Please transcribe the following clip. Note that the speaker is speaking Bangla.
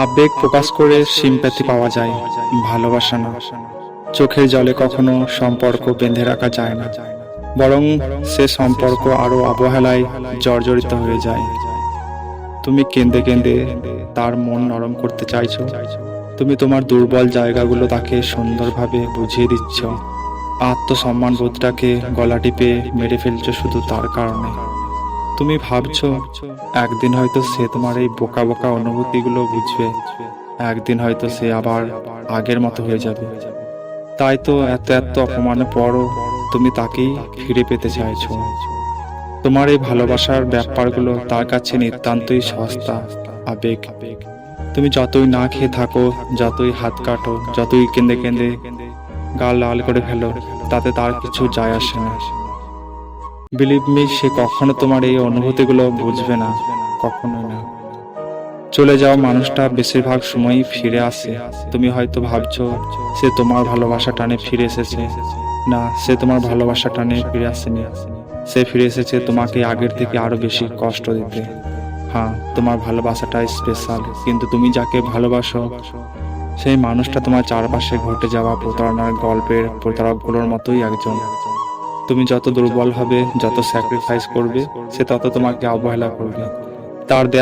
আবেগ প্রকাশ করে সিম্প্যাথি পাওয়া যায়, ভালোবাসা না। চোখের জলে কখনো সম্পর্ক বেঁধে রাখা যায় না, বরং সে সম্পর্ক আরও অবহেলায় জর্জরিত হয়ে যায়। তুমি কেঁদে কেঁদে তার মন নরম করতে চাইছো? তুমি তোমার দুর্বল জায়গাগুলো তাকে সুন্দরভাবে বুঝিয়ে দিচ্ছ। আত্মসম্মান বোধটাকে গলা টিপে মেরে ফেলছো শুধু তার কারণে। তুমি ভাবছ, একদিন হয়তো সে তোমার এই বোকা বোকা অনুভূতিগুলো বুঝবে, একদিন হয়তো সে আবার আগের মতো হয়ে যাবে। তাই তো এত এত অপমানের পরও তুমি তাকেই ফিরে পেতে চাইছো। তোমার এই ভালোবাসার ব্যাপারগুলো তার কাছে নিতান্তই সস্তা, আবেগ। তুমি যতই না খেয়ে থাকো, যতই হাত কাটো, যতই কেঁদে কেঁদে গাল লাল করে ফেলো, তাতে তার কিছু যায় আসে না। বিলিভ মি সে কখনো তোমার এই অনুভূতিগুলো বুঝবে না, কখনোই না। চলে যাওয়া মানুষটা বেশিরভাগ সময়ই ফিরে আসে। তুমি হয়তো ভাবছ, সে তোমার ভালোবাসা টানে ফিরে এসেছে। না, সে তোমার ভালোবাসা টানে ফিরে আসেনি। সে ফিরে এসেছে তোমাকে আগের থেকে আরও বেশি কষ্ট দিতে। হ্যাঁ তোমার ভালোবাসাটা স্পেশাল কিন্তু তুমি যাকে ভালোবাসো, সেই মানুষটা তোমার চারপাশে ঘটে যাওয়া প্রতারণার গল্পের প্রতারকগুলোর মতোই একজন। তুমি যত দুর্বল হবে যত স্যাক্রিফাইস করবে সে তত তোমাকে অবহেলা করবে। তার দেয়া